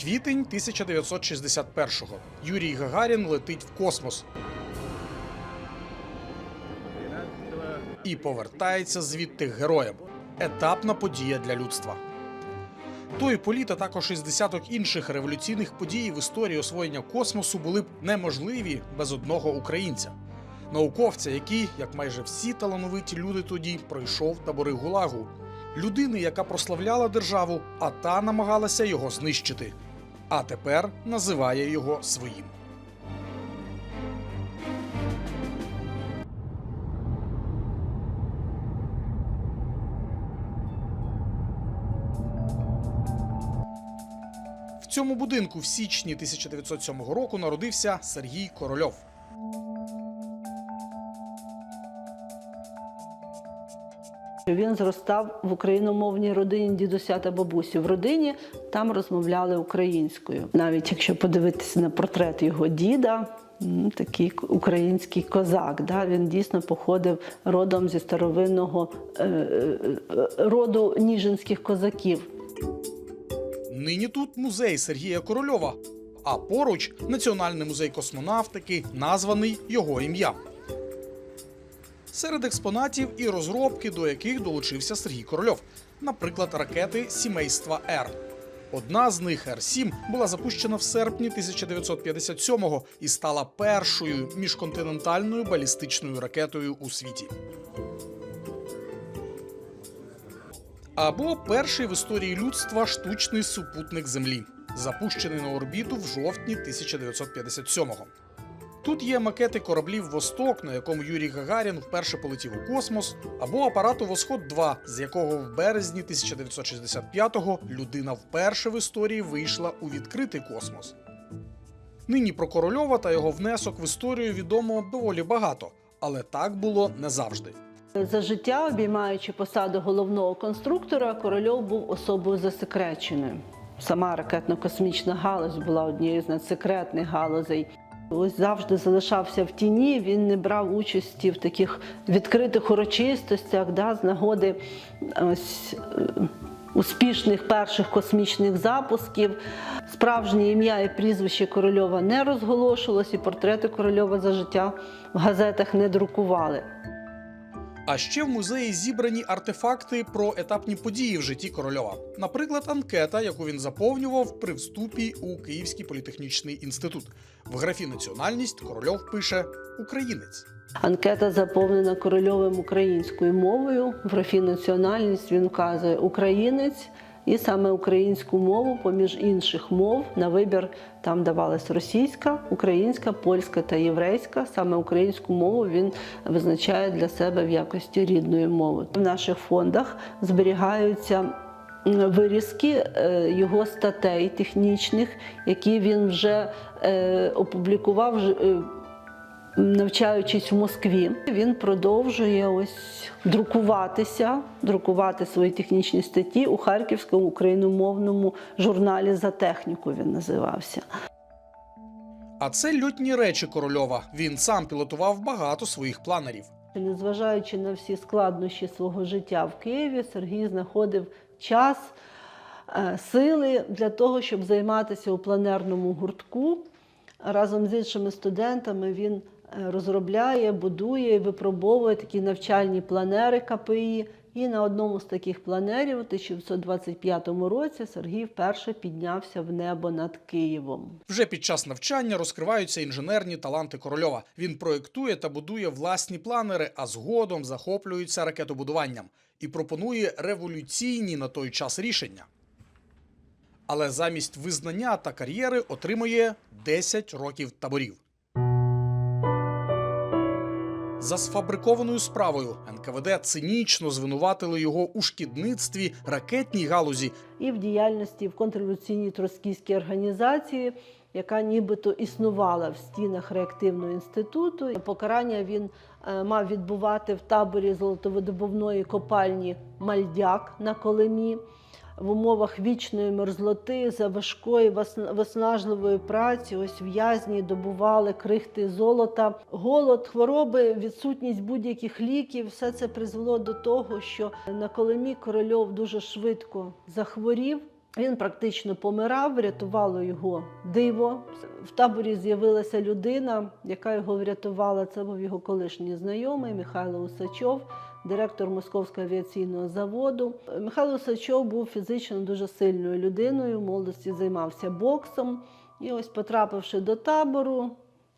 Квітень 1961-го. Юрій Гагарін летить в космос і повертається звідти героєм. Етапна подія для людства. Той політ, а також із десяток інших революційних подій в історії освоєння космосу були б неможливі без одного українця. Науковця, який, як майже всі талановиті люди тоді, пройшов табори гулагу. Людини, яка прославляла державу, а та намагалася його знищити. А тепер називає його своїм. В цьому будинку в січні 1907 року народився Сергій Корольов. Він зростав в україномовній родині дідуся та бабусі. В родині там розмовляли українською. Навіть якщо подивитися на портрет його діда, такий український козак. Да? Він дійсно походив родом зі старовинного е, е, роду ніжинських козаків. Нині тут музей Сергія Корольова, а поруч Національний музей космонавтики, названий його ім'ям. Серед експонатів і розробки, до яких долучився Сергій Корольов, наприклад, ракети сімейства Р. Одна з них Р-7 була запущена в серпні 1957-го і стала першою міжконтинентальною балістичною ракетою у світі. Або перший в історії людства штучний супутник Землі, запущений на орбіту в жовтні 1957-го. Тут є макети кораблів Восток, на якому Юрій Гагарін вперше полетів у космос, або апарату Восход-2, з якого в березні 1965-го людина вперше в історії вийшла у відкритий космос. Нині про Корольова та його внесок в історію відомо доволі багато, але так було не завжди. За життя, обіймаючи посаду головного конструктора, Корольов був особою засекреченою. Сама ракетно-космічна галузь була однією з надсекретних галузей. Ось завжди залишався в тіні. Він не брав участі в таких відкритих урочистостях, да, з нагоди ось, е, успішних перших космічних запусків. Справжнє ім'я і прізвище Корольова не розголошувалось, і портрети Корольова за життя в газетах не друкували. А ще в музеї зібрані артефакти про етапні події в житті Корольова. Наприклад, анкета, яку він заповнював при вступі у Київський політехнічний інститут. В графі національність Корольов пише Українець. Анкета заповнена корольовим українською мовою. В графі національність він вказує українець, і саме українську мову, поміж інших мов, на вибір там давалась російська, українська, польська та єврейська. Саме українську мову він визначає для себе в якості рідної мови. В наших фондах зберігаються вирізки е, його статей технічних, які він вже е, опублікував. Навчаючись в Москві, він продовжує ось друкуватися, друкувати свої технічні статті у харківському україномовному журналі за техніку. Він називався. А це льотні речі Корольова. Він сам пілотував багато своїх планерів. Незважаючи на всі складнощі свого життя в Києві, Сергій знаходив час, е, сили для того, щоб займатися у планерному гуртку. Разом з іншими студентами він розробляє, будує випробовує такі навчальні планери КПІ. І на одному з таких планерів у 1925 році Сергій вперше піднявся в небо над Києвом. Вже під час навчання розкриваються інженерні таланти Корольова. Він проєктує та будує власні планери, а згодом захоплюється ракетобудуванням і пропонує революційні на той час рішення. Але замість визнання та кар'єри отримує 10 років таборів. За сфабрикованою справою НКВД цинічно звинуватили його у шкідництві ракетній галузі і в діяльності в контрреволюційній троцкійській організації, яка нібито існувала в стінах реактивного інституту. Покарання він е, мав відбувати в таборі золотовидобувної копальні Мальдяк на Колемі. В умовах вічної мерзлоти, за важкої виснажливої праці, ось в'язні добували крихти золота. Голод, хвороби, відсутність будь-яких ліків все це призвело до того, що на Колемі Корольов дуже швидко захворів. Він практично помирав, врятувало його диво. В таборі з'явилася людина, яка його врятувала. Це був його колишній знайомий Михайло Усачов, директор Московського авіаційного заводу. Михайло Усачов був фізично дуже сильною людиною, в молодості займався боксом. І ось, потрапивши до табору,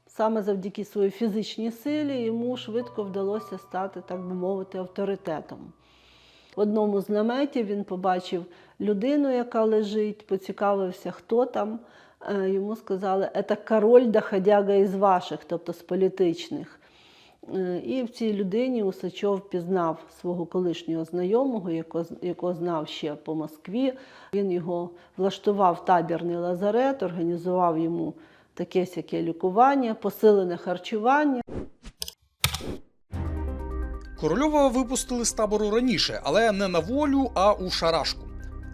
саме завдяки своїй фізичній силі, йому швидко вдалося стати, так би мовити, авторитетом. В одному з наметів він побачив людину, яка лежить, поцікавився, хто там. Е, Йому сказали, це король доходяга із ваших, тобто з політичних. Е, І в цій людині Усачов пізнав свого колишнього знайомого, якого, знав ще по Москві. Він його влаштував табірний лазарет, організував йому таке сяке лікування, посилене харчування. Корольова випустили з табору раніше, але не на волю, а у шарашку.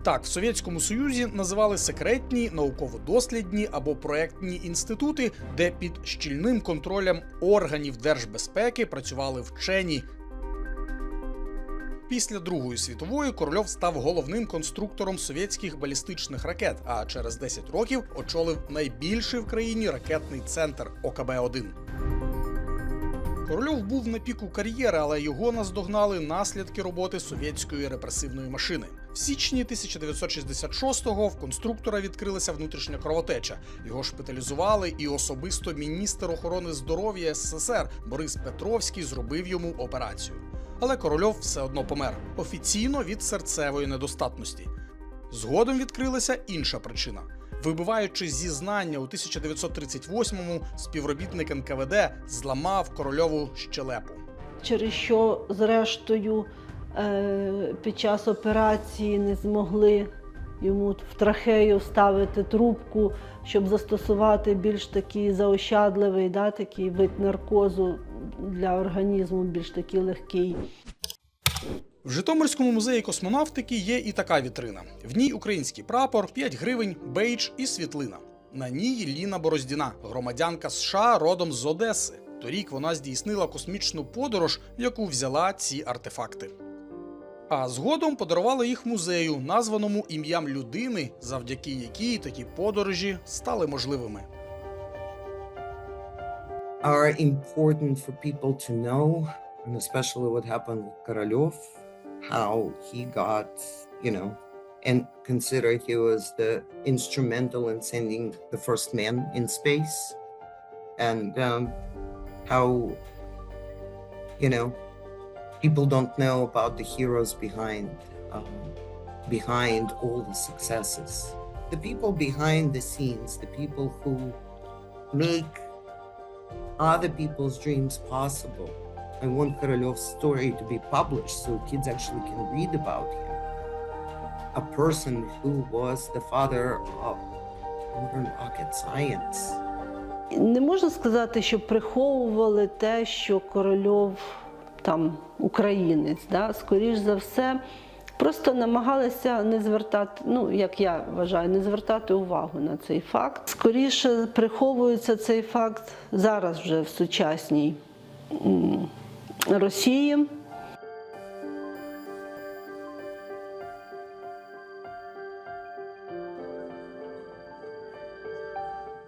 Так, в Совєтському Союзі називали секретні, науково-дослідні або проектні інститути, де під щільним контролем органів держбезпеки працювали вчені. Після Другої світової Корольов став головним конструктором совєтських балістичних ракет, а через 10 років очолив найбільший в країні ракетний центр ОКБ-1. Корольов був на піку кар'єри, але його наздогнали наслідки роботи совєтської репресивної машини. В січні 1966-го в конструктора відкрилася внутрішня кровотеча. Його шпиталізували, і особисто міністр охорони здоров'я СССР Борис Петровський зробив йому операцію. Але Корольов все одно помер офіційно від серцевої недостатності. Згодом відкрилася інша причина. Вибиваючи зізнання у 1938-му, співробітник НКВД зламав корольову щелепу. через що, зрештою, під час операції не змогли йому в трахею вставити трубку, щоб застосувати більш такий заощадливий, да, такий вид наркозу для організму, більш такий легкий. В Житомирському музеї космонавтики є і така вітрина. В ній український прапор, 5 гривень, бейдж і світлина. На ній Ліна Бороздіна, громадянка США родом з Одеси. Торік вона здійснила космічну подорож, в яку взяла ці артефакти. А згодом подарувала їх музею, названому ім'ям людини, завдяки якій такі подорожі стали можливими. are important for people to know, and especially what happened with Korolev, how he got, you know, and consider he was the instrumental in sending the first man in space, and um, how, you know, people don't know about the heroes behind um, behind all the successes, the people behind the scenes, the people who make other people's dreams possible. I want Korolev's story to be published so kids actually can read about him. A person who was the father of modern rocket science. Не можна сказати, що приховували те, що корольов там українець. Да? Скоріш за все, просто намагалися не звертати, ну як я вважаю, не звертати увагу на цей факт. Скоріше приховується цей факт зараз вже в сучасній Росії.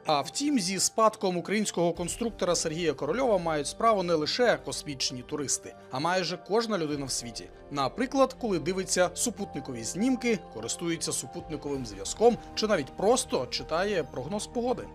А втім, зі спадком українського конструктора Сергія Корольова мають справу не лише космічні туристи, а майже кожна людина в світі. Наприклад, коли дивиться супутникові знімки, користується супутниковим зв'язком чи навіть просто читає прогноз погоди.